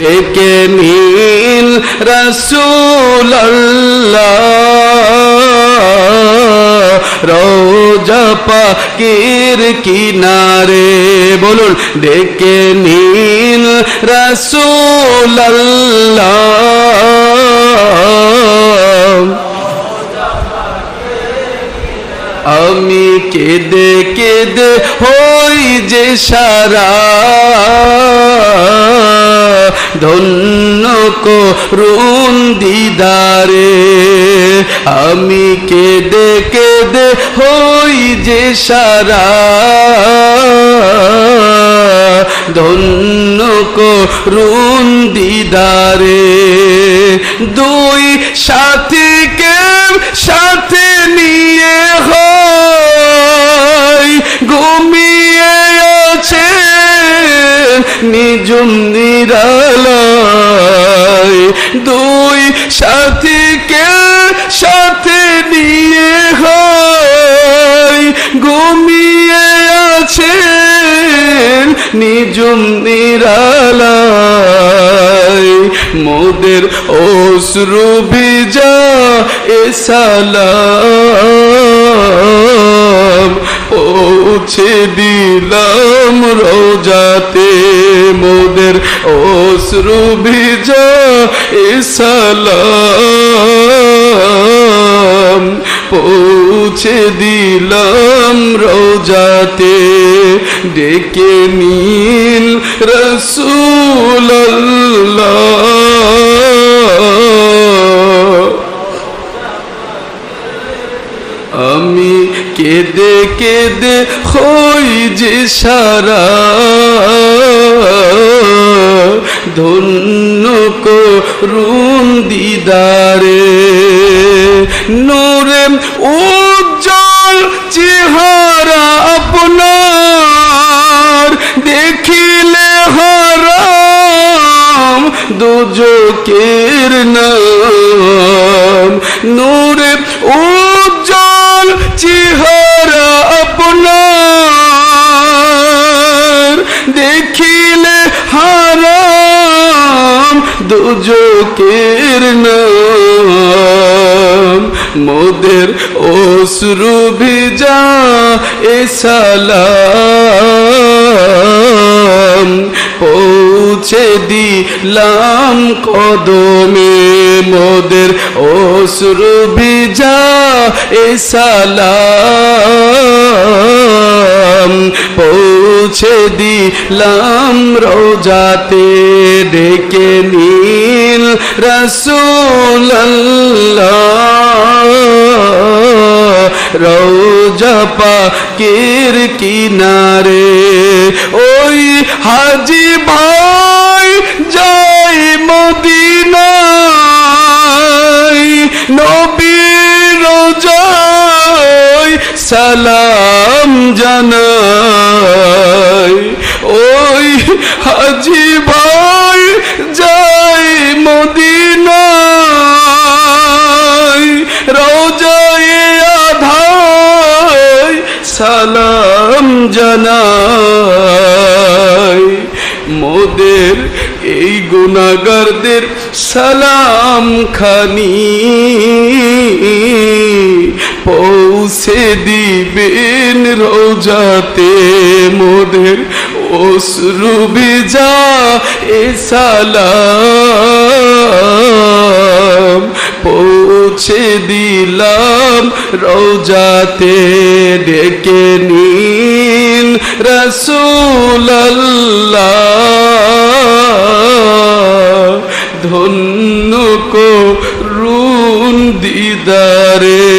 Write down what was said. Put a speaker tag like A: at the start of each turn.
A: একে নীল রসুল রোজা পাকির কিনারে বলুন ডেকে নীল রসুল আমি কেঁদে কেঁদে হই যে সারা ধন্য করুন দিদারে, আমি কেঁদে কেঁদে হই যে সারা ধন্য করুন দিদারে। দুই সাথীকে নিজুম নিরালায়। দুই সাথীকে সাথে নিয়ে হয়। ঘুমিয়ে আছেন নিজুম নিরালায়। মোদের অশ্রু ভিজা এ সালাম। পৌঁছে দিলাম রোজাতে। অশ্রু ভিজা এ সালাম পৌঁছে দিলাম রোজাতে। ডেকে নীল রসুল আমি কেঁদে কেঁদে হই যে সারা ধন্য করুন দিদারে নূরে উজ্জ্বল চেহারা আপনার দেখিলে হারাম দুজকের নাম নূরে দেখিলে হারাম দুজকের নাম। মোদের অশ্রু ভিজা এ সালাম। পৌঁছে দিলাম কদমে। মোদের অশ্রু ভিজা এ সালাম। পৌঁছে দিলাম রোজাতে, ডেকে নীল রসুল রোজা পাকের কিনারে ওই হাজি ভাই যাই মদিনায়। নবীর রোজায় সালাম ওই হাজি ভাই যাই মদিনায়, রোজায় আধায় সালাম জানাই। মোদের এই গুণাগারদের সালাম খানি পৌঁছে দিবেন রোজাতে মোদের অশ্রু ভিজা এ পৌঁছে দিলাম রোজাতে ডেকে নীল রসুল ধন্য করুন দিদারে।